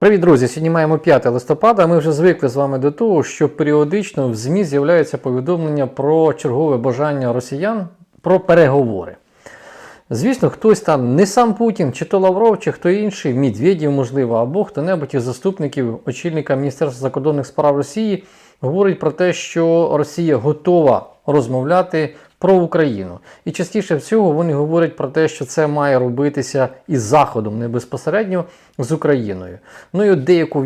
Привіт, друзі! Сьогодні маємо 5 листопада. Ми вже звикли з вами до того, що періодично в ЗМІ з'являються повідомлення про чергове бажання росіян про переговори. Звісно, хтось там, не сам Путін, чи то Лавров, чи хто інший, Медведєв, можливо, або хто-небудь із заступників очільника Міністерства закордонних справ Росії говорить про те, що Росія готова розмовляти про Україну. І частіше всього вони говорять про те, що це має робитися із Заходом, не безпосередньо з Україною. Ну і от деяку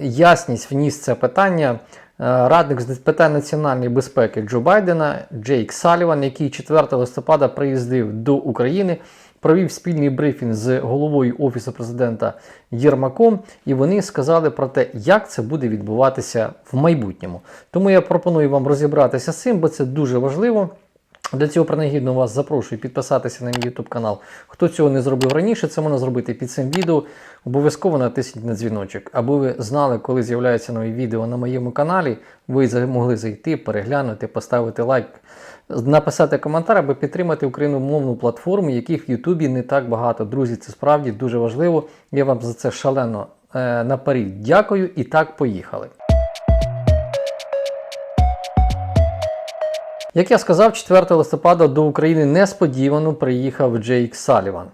ясність вніс це питання е, радник з питань національної безпеки Джо Байдена Джейк Саліван, який 4 листопада приїздив до України. Провів спільний брифінг з головою Офісу президента Єрмаком, і вони сказали про те, як це буде відбуватися в майбутньому. Тому я пропоную вам розібратися з цим, бо це дуже важливо. Для цього принагідно вас запрошую підписатися на мій YouTube канал. Хто цього не зробив раніше, це можна зробити під цим відео. Обов'язково натисніть на дзвіночок, аби ви знали, коли з'являються нові відео на моєму каналі. Ви могли зайти, переглянути, поставити лайк, написати коментар, аби підтримати україномовну платформу, яких в Ютубі не так багато. Друзі, це справді дуже важливо. Я вам за це шалено е, наперед дякую. І так, поїхали. Як я сказав, 4 листопада до України несподівано приїхав Джейк Саліван.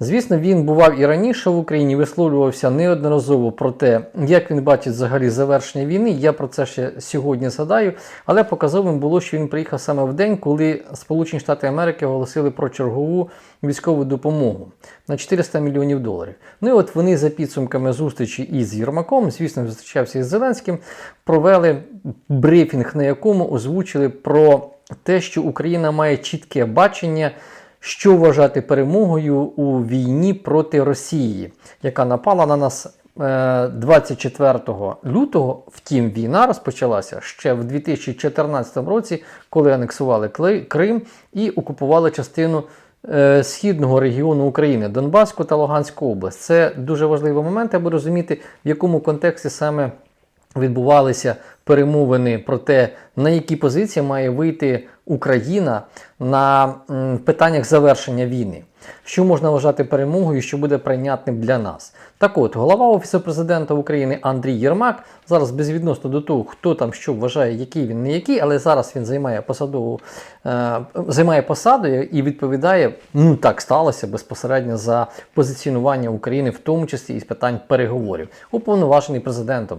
Звісно, він бував і раніше в Україні, висловлювався неодноразово про те, як він бачить взагалі завершення війни. Я про це ще сьогодні згадаю, але показовим було, що він приїхав саме в день, коли Сполучені Штати Америки оголосили про чергову військову допомогу на 400 мільйонів доларів. Ну і от вони за підсумками зустрічі із Єрмаком, звісно, зустрічався із Зеленським, провели брифінг, на якому озвучили про те, що Україна має чітке бачення, що вважати перемогою у війні проти Росії, яка напала на нас е, 24 лютого. Втім, війна розпочалася ще в 2014 році, коли анексували Крим і окупували частину. е, Східного регіону України, Донбаську та Луганську область. Це дуже важливий момент, аби розуміти, в якому контексті саме відбувалися перемовини про те, на які позиції має вийти Україна на питаннях завершення війни. Що можна вважати перемогою, що буде прийнятним для нас? Так от, голова Офісу президента України Андрій Єрмак, зараз безвідносно до того, хто там що вважає, який він не який, але зараз він займає посадову е, займає посаду і відповідає, ну так сталося безпосередньо за позиціонування України, в тому числі із питань переговорів, уповноважений президентом.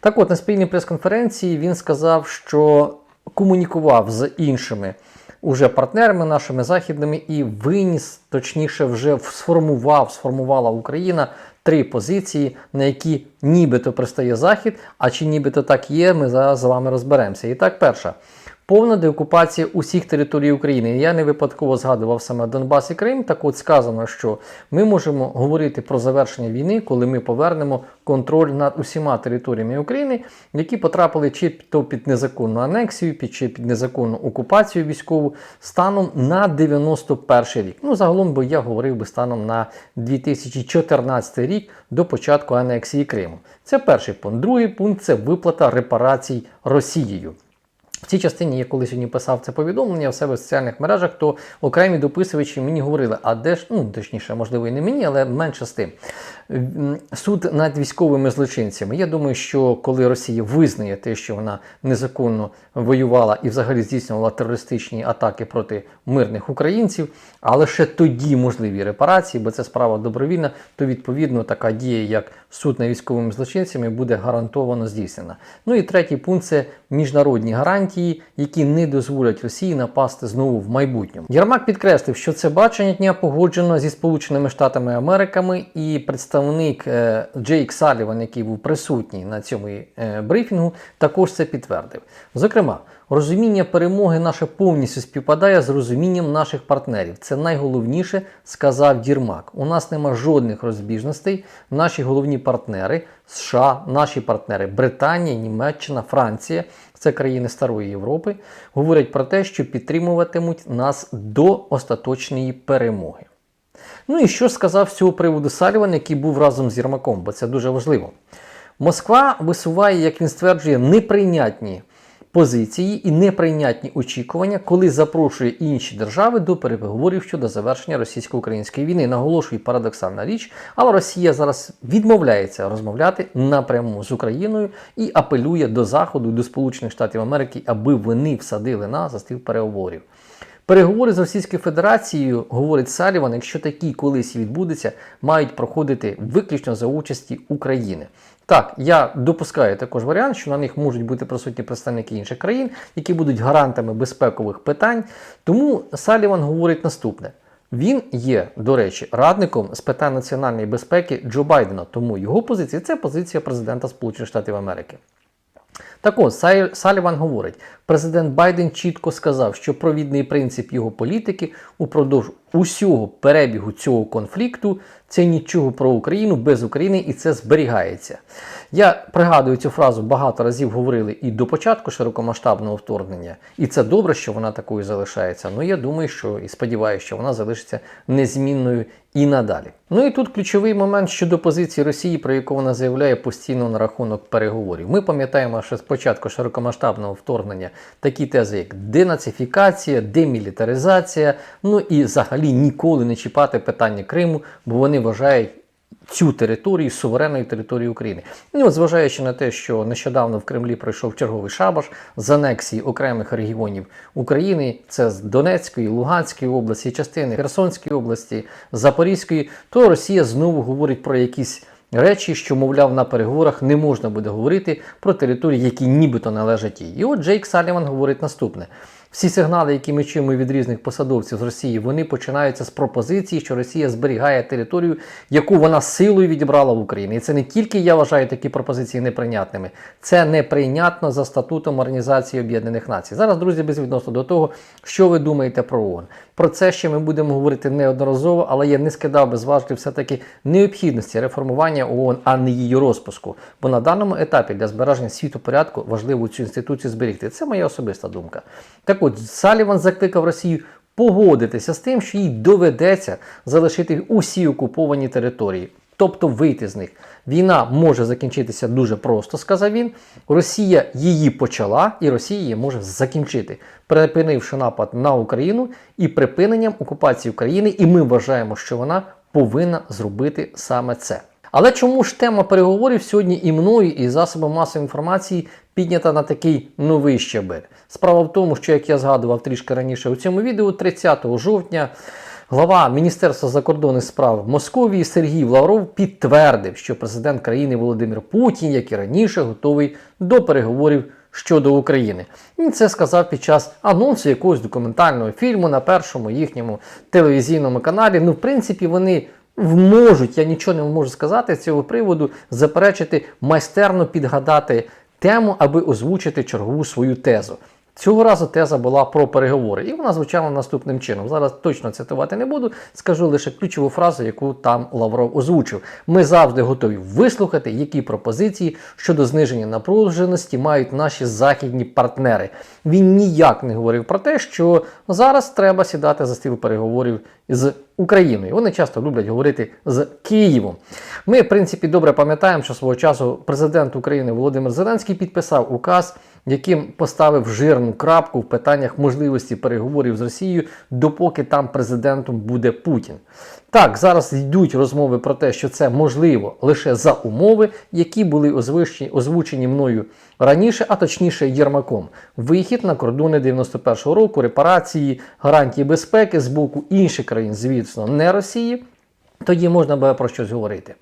Так от на спільній прес-конференції він сказав, що комунікував з іншими уже партнерами нашими західними і виніс, точніше, вже сформував, сформувала Україна три позиції, на які нібито пристає Захід, а чи нібито так є, ми зараз з вами розберемося. І так, перша. Повна деокупація усіх територій України. Я не випадково згадував саме Донбас і Крим. Так от сказано, що ми можемо говорити про завершення війни, коли ми повернемо контроль над усіма територіями України, які потрапили чи то під незаконну анексію, чи під незаконну окупацію військову станом на 91 рік. Ну загалом би я говорив би станом на 2014 рік до початку анексії Криму. Це перший пункт. Другий пункт це виплата репарацій Росією. В цій частині я коли сьогодні писав це повідомлення в себе в соціальних мережах, то окремі дописувачі мені говорили, а де ж, ну точніше, можливо, і не мені, але менше з тим. Суд над військовими злочинцями. Я думаю, що коли Росія визнає те, що вона незаконно воювала і взагалі здійснювала терористичні атаки проти мирних українців, а лише тоді можливі репарації, бо це справа добровільна, то відповідно така дія, як суд над військовими злочинцями, буде гарантовано здійснена. Ну і третій пункт це міжнародні гарантії, які не дозволять Росії напасти знову в майбутньому. Єрмак підкреслив, що це бачення дня погоджено зі Сполученими Штатами Америками, і представник е, Джейк Саліван, який був присутній на цьому е, брифінгу, також це підтвердив. Зокрема, розуміння перемоги наше повністю співпадає з розумінням наших партнерів. Це найголовніше, сказав Єрмак. У нас нема жодних розбіжностей. Наші головні партнери США, наші партнери Британія, Німеччина, Франція. Це країни Старої Європи, говорять про те, що підтримуватимуть нас до остаточної перемоги. Ну і що сказав з цього приводу Саліван, який був разом з Єрмаком, бо це дуже важливо. Москва висуває, як він стверджує, неприйнятні позиції і неприйнятні очікування, коли запрошує інші держави до переговорів щодо завершення російсько-української війни. Наголошую парадоксальна річ, але Росія зараз відмовляється розмовляти напряму з Україною і апелює до Заходу, до Сполучених Штатів Америки, аби вони всадили на за стіл переговорів. Переговори з Російською Федерацією, говорить Саліван, якщо такі колись і відбудуться, мають проходити виключно за участі України. Так, я допускаю також варіант, що на них можуть бути присутні представники інших країн, які будуть гарантами безпекових питань. Тому Саліван говорить наступне: він є, до речі, радником з питань національної безпеки Джо Байдена, тому його позиція це позиція президента Сполучених Штатів Америки. Так от, Саліван говорить, президент Байден чітко сказав, що провідний принцип його політики упродовж усього перебігу цього конфлікту це нічого про Україну без України і це зберігається. Я пригадую цю фразу багато разів говорили і до початку широкомасштабного вторгнення, і це добре, що вона такою залишається. Ну я думаю, що і сподіваюся, що вона залишиться незмінною і надалі. Ну і тут ключовий момент щодо позиції Росії, про яку вона заявляє постійно на рахунок переговорів. Ми пам'ятаємо, що з початку широкомасштабного вторгнення такі тези, як денацифікація, демілітаризація, ну і взагалі ніколи не чіпати питання Криму, бо вони вважають. Цю територію суверенною територією України. Ну, зважаючи на те, що нещодавно в Кремлі пройшов черговий шабаш з анексії окремих регіонів України, це з Донецької, Луганської області, частини Херсонської області, Запорізької, то Росія знову говорить про якісь речі, що, мовляв, на переговорах не можна буде говорити про території, які нібито належать їй. І от Джейк Саліван говорить наступне. Всі сигнали, які ми чуємо від різних посадовців з Росії, вони починаються з пропозиції, що Росія зберігає територію, яку вона силою відібрала в Україні. І це не тільки я вважаю такі пропозиції неприйнятними, це неприйнятно за статутом Організації Об'єднаних Націй. Зараз, друзі, безвідносно до того, що ви думаєте про ООН. Про це ще ми будемо говорити неодноразово, але я не скидав би зважити все-таки необхідності реформування ООН, а не її розпуску. Бо на даному етапі для збереження світопорядку важливо цю інституцію зберегти. Це моя особиста думка. Так от, Саліван закликав Росію погодитися з тим, що їй доведеться залишити усі окуповані території, тобто вийти з них. Війна може закінчитися дуже просто, сказав він. Росія її почала, і Росія її може закінчити, припинивши напад на Україну і припиненням окупації України. І ми вважаємо, що вона повинна зробити саме це. Але чому ж тема переговорів сьогодні і мною, і засобами масової інформації піднята на такий новий щабель? Справа в тому, що як я згадував трішки раніше у цьому відео, 30 жовтня глава Міністерства закордонних справ Московії Сергій Лавров підтвердив, що президент країни Володимир Путін, як і раніше, готовий до переговорів щодо України. Він це сказав під час анонсу якогось документального фільму на першому їхньому телевізійному каналі. Ну, в принципі, вони можуть, я нічого не можу сказати з цього приводу, заперечити, майстерно підгадати тему, аби озвучити чергову свою тезу. Цього разу теза була про переговори, і вона звучала наступним чином. Зараз точно цитувати не буду, скажу лише ключову фразу, яку там Лавров озвучив. Ми завжди готові вислухати, які пропозиції щодо зниження напруженості мають наші західні партнери. Він ніяк не говорив про те, що зараз треба сідати за стіл переговорів з Україною. Вони часто люблять говорити з Києвом. Ми, в принципі, добре пам'ятаємо, що свого часу президент України Володимир Зеленський підписав указ, яким поставив жирну крапку в питаннях можливості переговорів з Росією, допоки там президентом буде Путін. Так, зараз йдуть розмови про те, що це можливо лише за умови, які були озвучені, озвучені мною раніше, а точніше Єрмаком. Вихід на кордони 91-го року, репарації, гарантії безпеки з боку інших країн, звісно, не Росії. Тоді можна буде про щось говорити.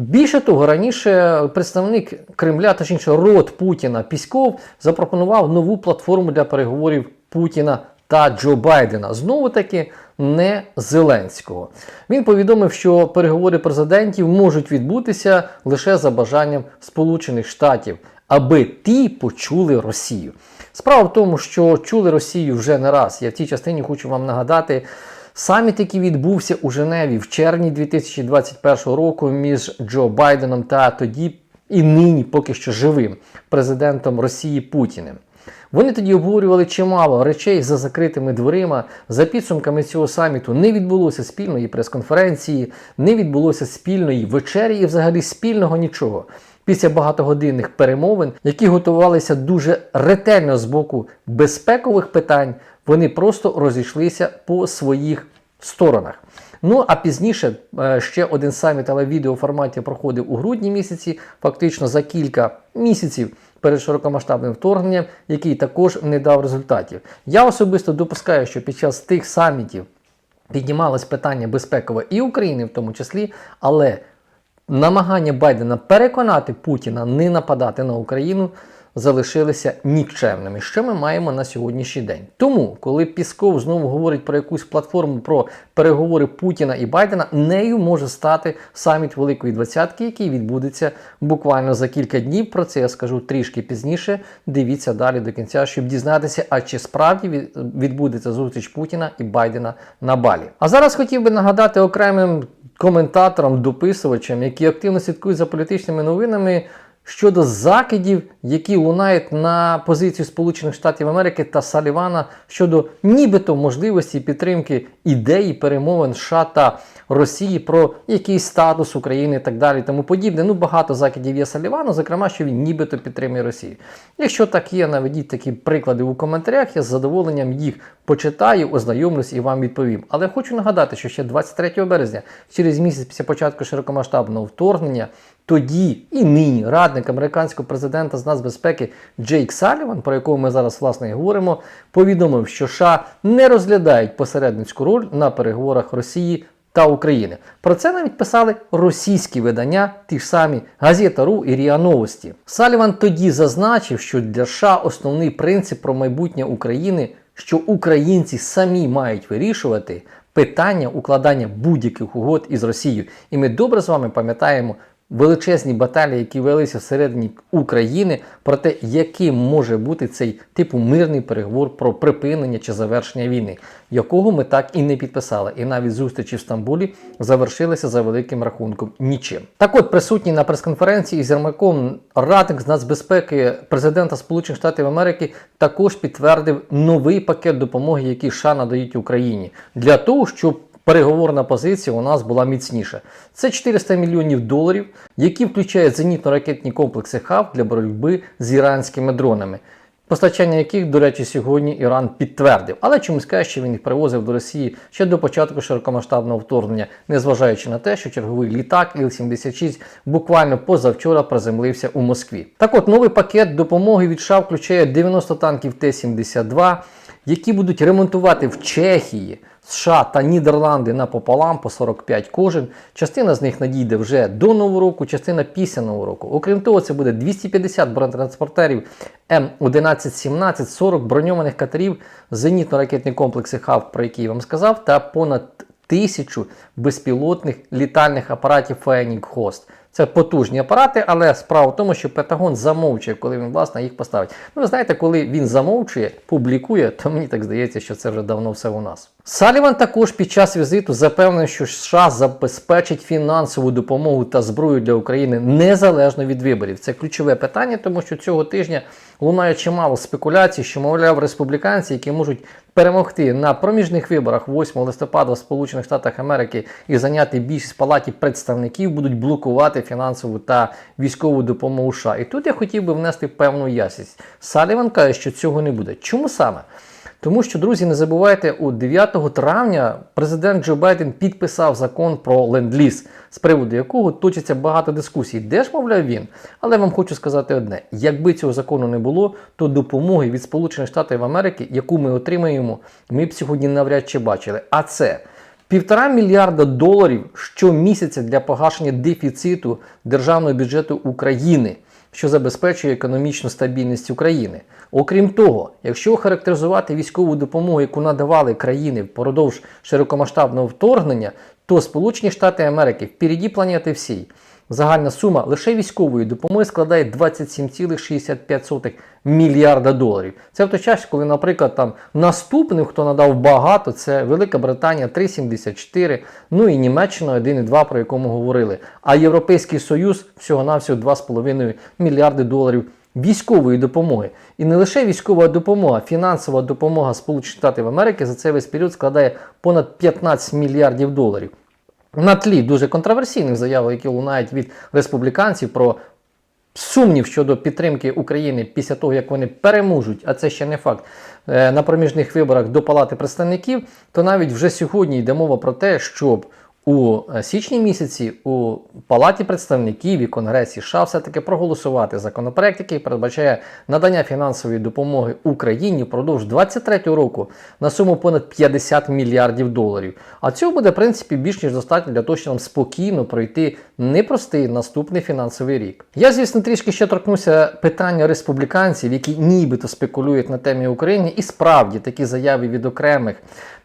Більше того, раніше представник Кремля, точніше рот Путіна Пісков, запропонував нову платформу для переговорів Путіна та Джо Байдена. Знову таки не Зеленського. Він повідомив, що переговори президентів можуть відбутися лише за бажанням Сполучених Штатів, аби ті почули Росію. Справа в тому, що чули Росію вже не раз. Я в цій частині хочу вам нагадати. Саміт, який відбувся у Женеві в червні 2021 року між Джо Байденом та тоді і нині поки що живим президентом Росії Путіним. Вони тоді обговорювали чимало речей за закритими дверима. За підсумками цього саміту не відбулося спільної прес-конференції, не відбулося спільної вечері і взагалі спільного нічого. Після багатогодинних перемовин, які готувалися дуже ретельно з боку безпекових питань, вони просто розійшлися по своїх сторонах. Ну а пізніше е, ще один саміт, але в відеоформаті проходив у грудні місяці, фактично за кілька місяців перед широкомасштабним вторгненням, який також не дав результатів. Я особисто допускаю, що під час тих самітів піднімалось питання безпекове і України в тому числі, але намагання Байдена переконати Путіна не нападати на Україну залишилися нікчемними. Що ми маємо на сьогоднішній день? Тому, коли Пісков знову говорить про якусь платформу про переговори Путіна і Байдена, нею може стати саміт Великої Двадцятки, який відбудеться буквально за кілька днів. Про це я скажу трішки пізніше. Дивіться далі до кінця, щоб дізнатися, а чи справді відбудеться зустріч Путіна і Байдена на Балі. А зараз хотів би нагадати окремим коментаторам, дописувачам, які активно слідкують за політичними новинами. Щодо закидів, які лунають на позицію Сполучених Штатів Америки та Салівана щодо нібито можливості підтримки ідеї перемовин США та Росії про якийсь статус України і так далі, тому подібне. Ну багато закидів є Салівану, зокрема, що він нібито підтримує Росію. Якщо так є, наведіть такі приклади у коментарях. Я з задоволенням їх почитаю, ознайомлюсь і вам відповім. Але хочу нагадати, що ще 23 березня, через місяць після початку широкомасштабного вторгнення, тоді і нині радник американського президента з нацбезпеки Джейк Саліван, про якого ми зараз власне і говоримо, повідомив, що США не розглядають посередницьку роль на переговорах Росії та України. Про це навіть писали російські видання, ті ж самі Газета.ру і Ріа Новості. Саліван тоді зазначив, що для США основний принцип про майбутнє України, що українці самі мають вирішувати питання укладання будь-яких угод із Росією. І ми добре з вами пам'ятаємо величезні баталії, які велися всередині України, про те, яким може бути цей типу мирний переговор про припинення чи завершення війни, якого ми так і не підписали. І навіть зустрічі в Стамбулі завершилися за великим рахунком нічим. Так от присутній на прес-конференції з Єрмаком радник з нацбезпеки президента Сполучених Штатів Америки також підтвердив новий пакет допомоги, який США надають Україні, для того, щоб переговорна позиція у нас була міцніша. Це 400 мільйонів доларів, які включають зенітно-ракетні комплекси ХАВ для боротьби з іранськими дронами. Постачання яких, до речі, сьогодні Іран підтвердив, але чомусь каже, що він їх привозив до Росії ще до початку широкомасштабного вторгнення, незважаючи на те, що черговий літак Іл-76 буквально позавчора приземлився у Москві. Так от новий пакет допомоги від США включає 90 танків Т-72, які будуть ремонтувати в Чехії. США та Нідерланди напополам по 45 кожен. Частина з них надійде вже до нового року, частина після нового року. Окрім того, це буде 250 бронетранспортерів М1117, 40 броньованих катерів, зенітно-ракетні комплекси ХАВ, про які я вам сказав, та понад тисячу безпілотних літальних апаратів Phoenix Host. Це потужні апарати, але справа в тому, що Пентагон замовчує, коли він власне їх поставить. Ну, ви знаєте, коли він замовчує, публікує, то мені так здається, що це вже давно все у нас. Саліван також під час візиту запевнив, що США забезпечить фінансову допомогу та зброю для України незалежно від виборів. Це ключове питання, тому що цього тижня лунає чимало спекуляцій, що, мовляв, республіканці, які можуть перемогти на проміжних виборах 8 листопада в Сполучених Штатах Америки і зайняти більшість палаті представників, будуть блокувати фінансову та військову допомогу США. І тут я хотів би внести певну ясність. Саліван каже, що цього не буде. Чому саме? Тому що, друзі, не забувайте, у 9 травня президент Джо Байден підписав закон про ленд-ліз, з приводу якого точиться багато дискусій. Де ж, мовляв, він? Але вам хочу сказати одне: якби цього закону не було, то допомоги від Сполучених Штатів Америки, яку ми отримаємо, ми б сьогодні навряд чи бачили. А це Півтора мільярда доларів щомісяця для погашення дефіциту державного бюджету України, що забезпечує економічну стабільність України. Окрім того, якщо характеризувати військову допомогу, яку надавали країни впродовж широкомасштабного вторгнення, то Сполучені Штати Америки впереді планети всій. Загальна сума лише військової допомоги складає 27,65 мільярда доларів. Це в той час, коли, наприклад, там наступним, хто надав багато, це Велика Британія 3,74, ну і Німеччина 1,2, про якому говорили. А Європейський Союз всього-навсього 2,5 мільярди доларів військової допомоги. І не лише військова допомога, фінансова допомога Сполучених Штатів Америки за цей весь період складає понад 15 мільярдів доларів. На тлі дуже контроверсійних заяв, які лунають від республіканців про сумнів щодо підтримки України після того, як вони переможуть, а це ще не факт, е, на проміжних виборах до Палати представників, то навіть вже сьогодні йде мова про те, щоб у е, січні місяці у Палаті представників і Конгресі США все-таки проголосувати законопроект, який передбачає надання фінансової допомоги Україні впродовж 2023 року на суму понад 50 мільярдів доларів. А цього буде, в принципі, більш ніж достатньо для того, щоб нам спокійно пройти непростий наступний фінансовий рік. Я, звісно, трішки ще торкнуся питання республіканців, які нібито спекулюють на темі України, і справді такі заяви від окремих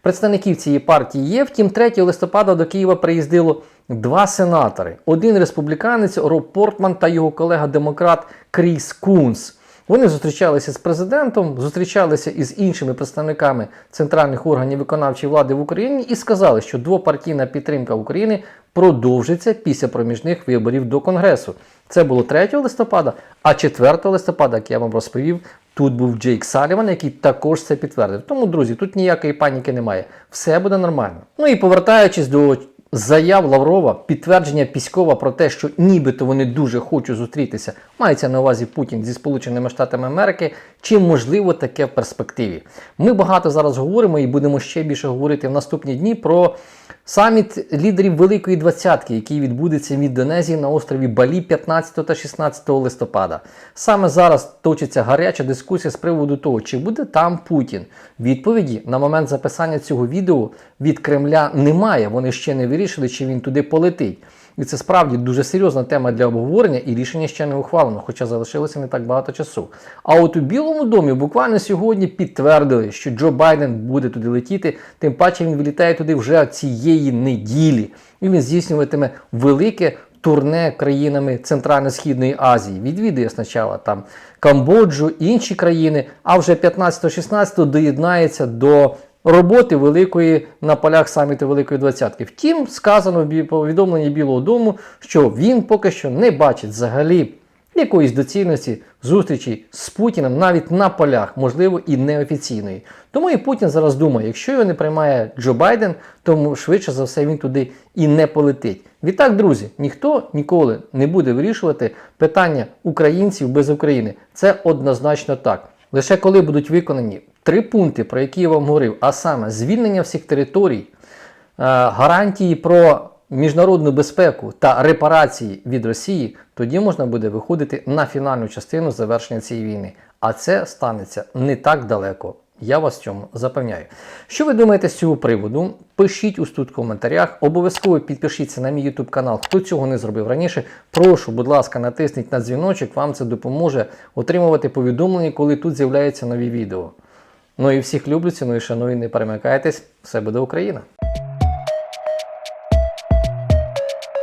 представників цієї партії є. Втім, 3 листопада до Києва приїздило два сенатори: один республіканець Роб Портман та його колега-демократ Кріс Кунс. Вони зустрічалися з президентом, зустрічалися із іншими представниками центральних органів виконавчої влади в Україні і сказали, що двопартійна підтримка України продовжиться після проміжних виборів до Конгресу. Це було 3 листопада, а 4 листопада, як я вам розповів, тут був Джейк Саліван, який також це підтвердив. Тому, друзі, тут ніякої паніки немає. Все буде нормально. Ну і повертаючись до заяв Лаврова, підтвердження Піськова про те, що нібито вони дуже хочуть зустрітися, мається на увазі Путін зі Сполученими Штатами Америки, чи можливо таке в перспективі. Ми багато зараз говоримо і будемо ще більше говорити в наступні дні про саміт лідерів Великої Двадцятки, який відбудеться в Індонезії на острові Балі 15 та 16 листопада. Саме зараз точиться гаряча дискусія з приводу того, чи буде там Путін. Відповіді на момент записання цього відео від Кремля немає. Вони ще не вирішили, чи він туди полетить. І це справді дуже серйозна тема для обговорення, і рішення ще не ухвалено, хоча залишилося не так багато часу. А от у Білому домі буквально сьогодні підтвердили, що Джо Байден буде туди летіти, тим паче він вилітає туди вже цієї неділі. І він здійснюватиме велике турне країнами Центрально-Східної Азії. Відвідує спочатку там Камбоджу, інші країни, а вже 15-16 доєднається до роботи великої на полях саміту Великої Двадцятки. Втім, сказано в повідомленні Білого Дому, що він поки що не бачить взагалі якоїсь доцільності зустрічі з Путіним навіть на полях, можливо, і неофіційної. Тому і Путін зараз думає, якщо його не приймає Джо Байден, то швидше за все він туди і не полетить. Відтак, друзі, ніхто ніколи не буде вирішувати питання українців без України. Це однозначно так. Лише коли будуть виконані три пункти, про які я вам говорив, а саме звільнення всіх територій, е, гарантії про міжнародну безпеку та репарації від Росії, тоді можна буде виходити на фінальну частину завершення цієї війни. А це станеться не так далеко. Я вас в цьому запевняю. Що ви думаєте з цього приводу? Пишіть ось тут в коментарях. Обов'язково підпишіться на мій YouTube канал, хто цього не зробив раніше. Прошу, будь ласка, натисніть на дзвіночок, вам це допоможе отримувати повідомлення, коли тут з'являються нові відео. Ну і всіх люблю, ціную, шаную, не перемикайтесь. Все буде Україна!